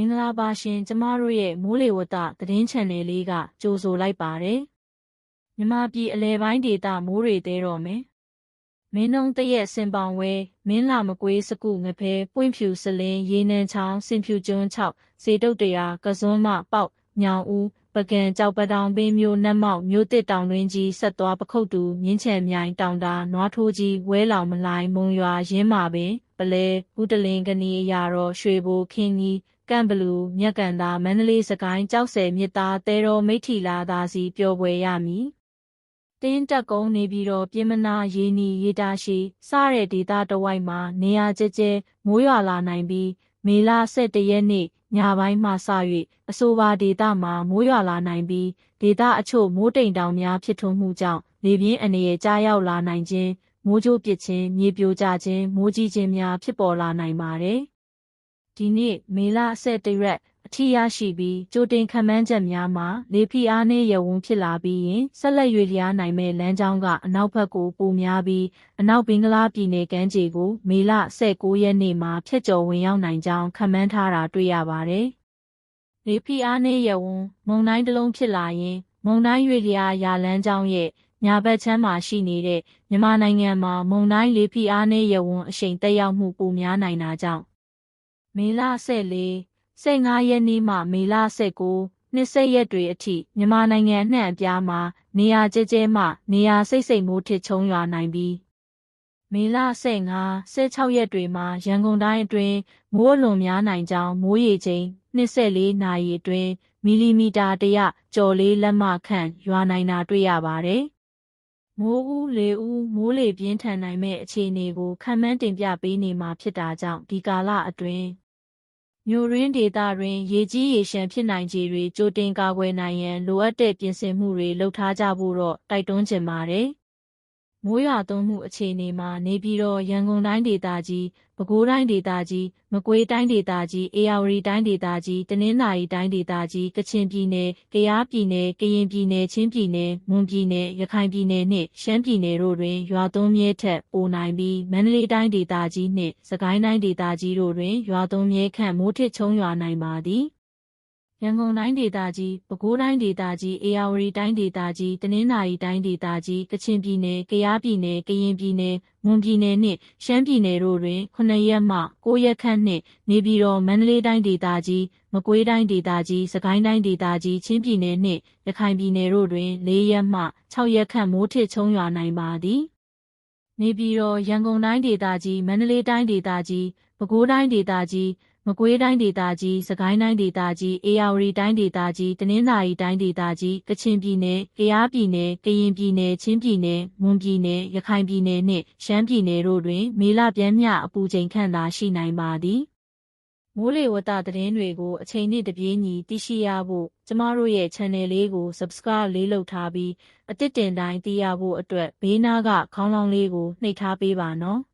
င်္ဂလာပါရှင်ကျမတို့ရဲ့မိုးလေဝသသတင်းချန်နယ်လေးကကြိုဆိုလိုက်ပါတယ်မြန်မာပြည်အလဲပိုင်းဒေသမိုးတွေသေးတော့မယ်မင်းနှုံတရက်စင်ပောင်ဝဲမင်းလာမကွေးစကုငဖဲပွင့်ဖြူစလင်းရေနံချောင်းစင်ဖြူကျွန်း6စေတုတ်တရာကစွန်းမပေါက်ညောင်ဦး ပကံကြောက်ပတောင်ပင်မျိုးနတ်မောက်မျိုးတစ်တောင်တွင်းကြီးဆက်သွားပခုတ်တူမြင်းချံမြိုင်တောင်တာနွားထိုးကြီးဝဲလောင်မလိုင်းမုံရွာရင်းမာပင်ပလဲဦးတလင်းကနီအရာတော်ရွှေဘိုခင်းကြီးကန့်ဘလူးမြက်ကန်သာမန္တလေးစကိုင်းကြောက်ဆယ်မြစ်သားတဲတော်မိထီလာသာစီပျော်ပွဲရမည်တင်းတက်ကုန်းနေပြီးတော့ပြင်းမနာရေနီရေတာရှိစတဲ့ဒေသတဝိုက်မှာနေရာကျကျမိုးရွာလာနိုင်ပြီး မေလ17ရက်နေ့ညပိုင်းမှစ၍အဆိုပါဒေသမှာမိုးရွာလာနိုင်ပြီးဒေသအချို့မိုးတိမ်တောင်များဖြစ်ထွန်းမှုကြောင့်လေပြင်းအနေနဲ့ကြားရောက်လာနိုင်ခြင်းမိုးကြိုးပစ်ခြင်းမြေပြိုကျခြင်းမိုးကြီးခြင်းများဖြစ်ပေါ်လာနိုင်ပါတယ်။ဒီနေ့မေလ17ရက် အထီးရရှိပြီးကြိုတင်ခံမှန်းချက်များမှာလေဖိအားနည်းရဝန်းဖြစ်လာပြီးရင်ဆက်လက်ရွေ့လျားနိုင်မဲ့လမ်းကြောင်းကအနောက်ဘက်ကိုပိုများပြီးအနောက်ဘင်္ဂလားပြည်နယ်ကမ်းခြေကိုမေလ19ရက်နေ့မှာဖျက်ကျော်ဝင်ရောက်နိုင်ကြောင်းခံမှန်းထားတာတွေ့ရပါတယ်။လေဖိအားနည်းရဝန်းမုန်တိုင်းတစ်လုံးဖြစ်လာရင်မုန်တိုင်းရွေ့လျားရာလမ်းကြောင်းရဲ့ညာဘက်ချမ်းမှာရှိနေတဲ့မြန်မာနိုင်ငံမှာမုန်တိုင်းလေဖိအားနည်းရဝန်းအရှိန်တက်ရောက်မှုပိုများနိုင်တာကြောင့်မေလ14 15ရက်နေ့မှမေလ19နှစ်ဆက်ရက်တွေအထိမြန်မာနိုင်ငံအနှံ့အပြားမှာနေရာကျကျမှနေရာစိတ်စိတ်မိုးထစ်ချုံရွာနိုင်ပြီးမေလ15 16ရက်တွေမှာရန်ကုန်တိုင်းအတွင်းမိုးလွန်များနိုင်ကြောင်းမိုးရေချိန်24နာရီအတွင်းမီလီမီတာ100ကျော်လေးလက်မခန့်ရွာနိုင်တာတွေ့ရပါတယ်။မိုးဦးလေဦးမိုးလေပြင်းထန်နိုင်မဲ့အခြေအနေကိုခံမှန်းတင်ပြပေးနေမှာဖြစ်တာကြောင့်ဒီကာလအတွင်း မြို့ရင်းဒေသတွင် ရေကြီးရေရှမ်းဖြစ်နိုင်ခြေတွေ ကြိုတင်ကာကွယ်နိုင်ရန် လိုအပ်တဲ့ပြင်ဆင်မှုတွေ လုပ်ထားကြဖို့တော့ တိုက်တွန်းချင်ပါတယ်။ မိုးရွာသွန်းမှုအခြေအနေမှာနေပြည်တော်ရန်ကုန်တိုင်းဒေသကြီးပဲခူးတိုင်းဒေသကြီးမကွေးတိုင်းဒေသကြီးအေရဝတီတိုင်းဒေသကြီးတနင်္သာရီတိုင်းဒေသကြီးကချင်ပြည်နယ်ကယားပြည်နယ်ကရင်ပြည်နယ်ချင်းပြည်နယ်မွန်ပြည်နယ်ရခိုင်ပြည်နယ်နှင့်ရှမ်းပြည်နယ်တို့တွင်ရွာသွန်းမြဲထက်ပိုနိုင်ပြီးမန္တလေးတိုင်းဒေသကြီးနှင့်စကိုင်းတိုင်းဒေသကြီးတို့တွင်ရွာသွန်းမြဲခန့်မိုးထစ်ချုံရွာနိုင်ပါသည် ရန်ကုန်တိုင်းဒေသကြီးပဲခူးတိုင်းဒေသကြီးအေရဝတီတိုင်းဒေသကြီးတနင်္သာရီတိုင်းဒေသကြီးကချင်ပြည်နယ်ကယားပြည်နယ်ကရင်ပြည်နယ်မွန်ပြည်နယ်နှင့်ရှမ်းပြည်နယ်တို့တွင်9ရက်မှ9ရက်ခန့်နှင့်နေပြည်တော်မန္တလေးတိုင်းဒေသကြီးမကွေးတိုင်းဒေသကြီးစကိုင်းတိုင်းဒေသကြီးချင်းပြည်နယ်နှင့်ရခိုင်ပြည်နယ်တို့တွင်4ရက်မှ6ရက်ခန့်မိုးထစ်ချုံရွာနိုင်ပါသည်နေပြည်တော်ရန်ကုန်တိုင်းဒေသကြီးမန္တလေးတိုင်းဒေသကြီးပဲခူးတိုင်းဒေသကြီး မကွေးတိုင်းဒေသကြီး၊စကိုင်းတိုင်းဒေသကြီး၊အေရဝတီတိုင်းဒေသကြီး၊တနင်္သာရီတိုင်းဒေသကြီး၊ကချင်ပြည်နယ်၊ကယားပြည်နယ်၊ကရင်ပြည်နယ်၊ချင်းပြည်နယ်၊မွန်ပြည်နယ်၊ရခိုင်ပြည်နယ်နှင့်ရှမ်းပြည်နယ်တို့တွင် မေလပြင်းမြအပူချိန်ခန့်သာရှိနိုင်ပါသည်။မိုးလေဝသသတင်းတွေကိုအချိန်နဲ့တပြေးညီသိရှိရဖို့ကျမတို့ရဲ့ channel လေးကို subscribe လေးလုပ်ထားပြီးအသစ်တင်တိုင်းသိရဖို့အတွက်ဘေးနားကခေါင်းလောင်းလေးကိုနှိပ်ထားပေးပါနော်။